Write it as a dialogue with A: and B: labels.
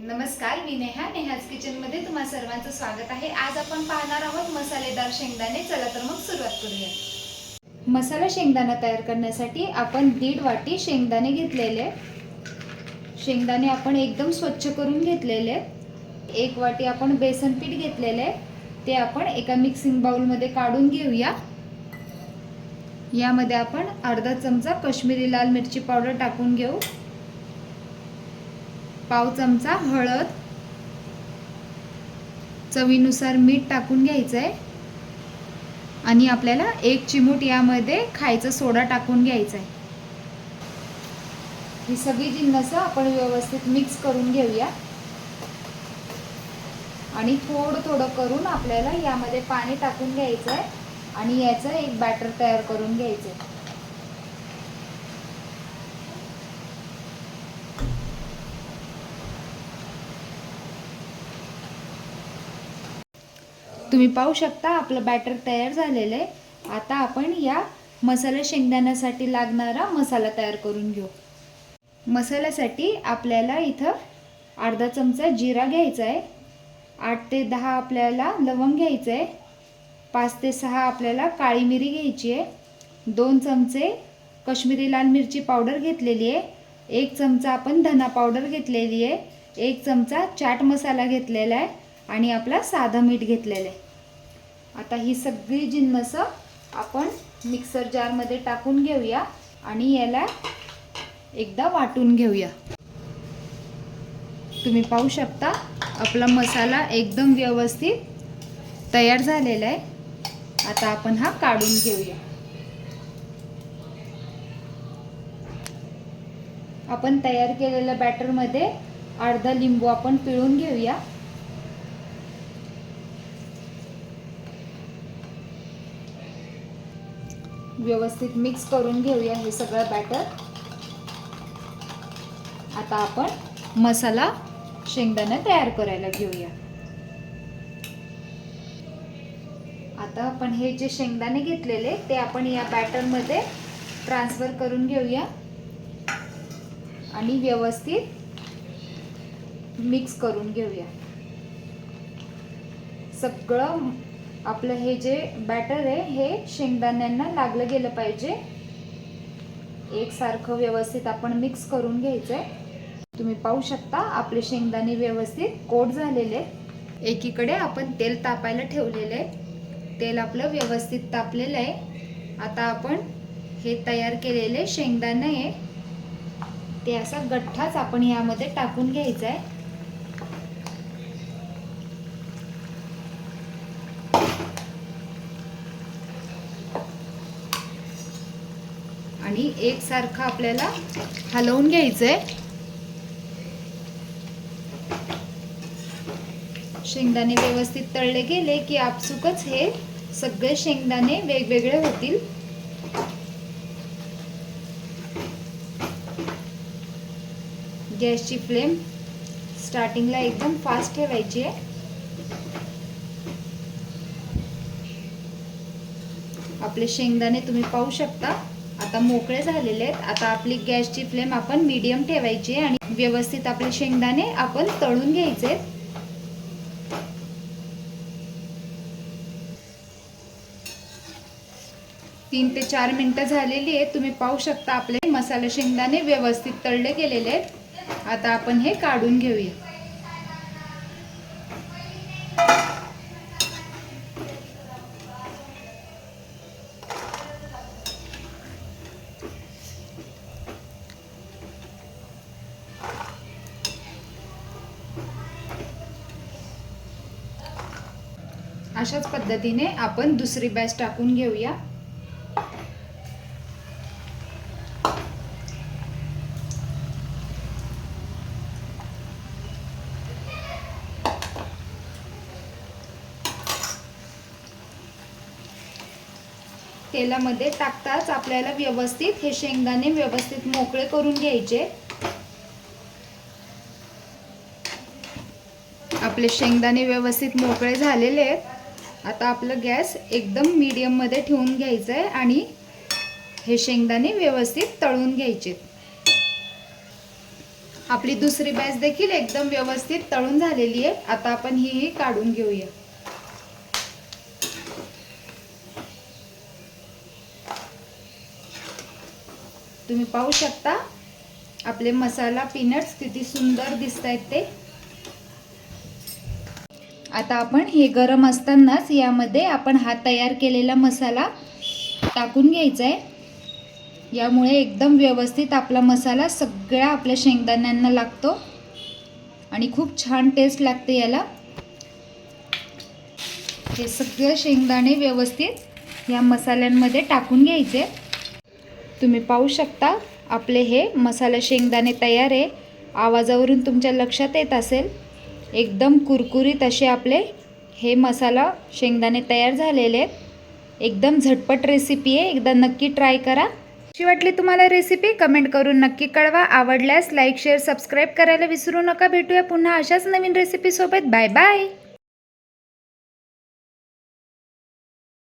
A: नमस्कार मी नेहा. नेहाज किचनमध्ये तुम्हा सर्वांचं स्वागत आहे. आज आपण पाहणार आहोत मसालेदार शेंगदाणे. चला तर मग सुरुवात करूया. मसाला शेंगदाणा तयार करण्यासाठी आपण दीड वाटी शेंगदाणे घेतलेले. शेंगदाणे आपण एकदम स्वच्छ करून घेतलेले. एक वाटी आपण बेसन पीठ घेतलेले. ते आपण एका मिक्सिंग बाउलमध्ये काढून घेऊया. यामध्ये आपण अर्धा चमचा कश्मीरी लाल मिरची पावडर टाकून घेऊ. पाव चमचा हळद. चवीनुसार मीठ टाकून घ्यायचं आहे आणि आपल्याला एक चिमूट यामध्ये खायचा सोडा टाकून घ्यायचा आहे ही सगळी जिन्नस आपण व्यवस्थित मिक्स करून घेऊया. आणि थोडं थोडं करून आपल्याला यामध्ये पाणी टाकून घ्यायचं आहे आणि याचं एक बॅटर तयार करून घ्यायचं आहे तुम्ही पाहू शकता आपलं बॅटर तयार झालेलं आहे. आता आपण या मसाला शेंगदाण्यासाठी लागणारा मसाला तयार करून घेऊ. मसाल्यासाठी आपल्याला इथं अर्धा चमचा जिरा घ्यायचा आहे. आठ ते दहा आपल्याला लवंग घ्यायचं आहे. पाच ते सहा आपल्याला काळी मिरी घ्यायची आहे. दोन चमचे कश्मीरी लाल मिरची पावडर घेतलेली आहे. एक चमचा आपण धना पावडर घेतलेली आहे. एक चमचा चाट मसाला घेतलेला आहे. आणि आपला साधं मीठ घेतलेलं आहे. आता ही सगळी जिन्नस आपण मिक्सर जारमध्ये टाकून घेऊया आणि याला एकदा वाटून घेऊया. तुम्ही पाहू शकता आपला मसाला एकदम व्यवस्थित तयार झालेला आहे. आता आपण हा काढून घेऊया. आपण तयार केलेल्या बॅटरमध्ये अर्धा लिंबू आपण पिळून घेऊया. व्यवस्थित मिक्स करून घेऊया हे सगळं बॅटर आता आपण मसाला शेंगदाणा तयार करायला घेऊया. आता आपण हे जे शेंगदाणे घेतलेले ते आपण या बॅटरमध्ये ट्रान्सफर करून घेऊया. आणि व्यवस्थित मिक्स करून घेऊया. सगळं आपलं हे जे बॅटर आहे हे शेंगदाण्यांना लागलं गेलं पाहिजे. एकसारखं व्यवस्थित आपण मिक्स करून घ्यायचं आहे तुम्ही पाहू शकता आपले शेंगदाणे व्यवस्थित कोट झालेले एकीकडे आपण तेल तापायला ठेवलेलं आहे. तेल आपलं व्यवस्थित तापलेलं आहे. आता आपण हे तयार केलेले शेंगदाणे आहे. ते असा गठ्ठाच आपण यामध्ये टाकून घ्यायचा आहे. आणि एकसारखं आपल्याला हलवून घ्यायचं आहे शेंगदाणे व्यवस्थित तळले गेले की आपसुकच हे सगळे शेंगदाणे वेगवेगळे होतील. गॅसची फ्लेम स्टार्टिंगला एकदम फास्ट ठेवायची आहे. आपले शेंगदाणे तुम्ही पाहू शकता. आता मोकळे झालेले आहेत. आता आपली गॅसची फ्लेम आपण मीडियम ठेवायची आहे आणि व्यवस्थित आपले शेंगदाणे आपण तळून घ्यायचे तीन ते चार मिनटं झालेली आहेत. तुम्ही पाहू शकता आपले मसाले शेंगदाणे व्यवस्थित तळले गेलेले आहेत. आता आपण हे काढून घेऊया. अशाच पद्धतीने आपण दुसरी बॅच टाकून घेऊया. तेलामध्ये टाकताच आपल्याला व्यवस्थित हे शेंगदाणे व्यवस्थित मोकळे करून घ्यायचे. आपले शेंगदाणे व्यवस्थित मोकळे झालेले आहेत. आता आपलं गॅस एकदम मीडियममध्ये ठेवून घ्यायचं आहे आणि हे शेंगदाणे व्यवस्थित तळून घ्यायचे. आपली दुसरी बॅच देखील एकदम व्यवस्थित तळून झालेली आहे. आता आपण ही ही काढून घेऊया. तुम्ही पाहू शकता आपले मसाला पीनट्स किती सुंदर दिसत आहेत ते. आता आपण हे गरम असतानाच यामध्ये आपण हा तयार केलेला मसाला टाकून घ्यायचा आहे यामुळे एकदम व्यवस्थित आपला मसाला सगळ्या आपल्या शेंगदाण्यांना लागतो आणि खूप छान टेस्ट लागते याला. हे सगळे शेंगदाणे व्यवस्थित या मसाल्यांमध्ये टाकून घ्यायचे. तुम्ही पाहू शकता आपले हे मसाला शेंगदाणे तयार आहे. आवाजावरून तुमच्या लक्षात येत असेल. एकदम कुरकुरीत असे आपले हे मसाला शेंगदाणे तयार झालेले आहेत. एकदम झटपट रेसिपी आहे. एकदा नक्की ट्राय करा. कशी वाटली तुम्हाला रेसिपी कमेंट करून नक्की कळवा. आवडल्यास लाईक शेअर सबस्क्राईब करायला विसरू नका. भेटूया पुन्हा अशाच नवीन रेसिपीसोबत बाय बाय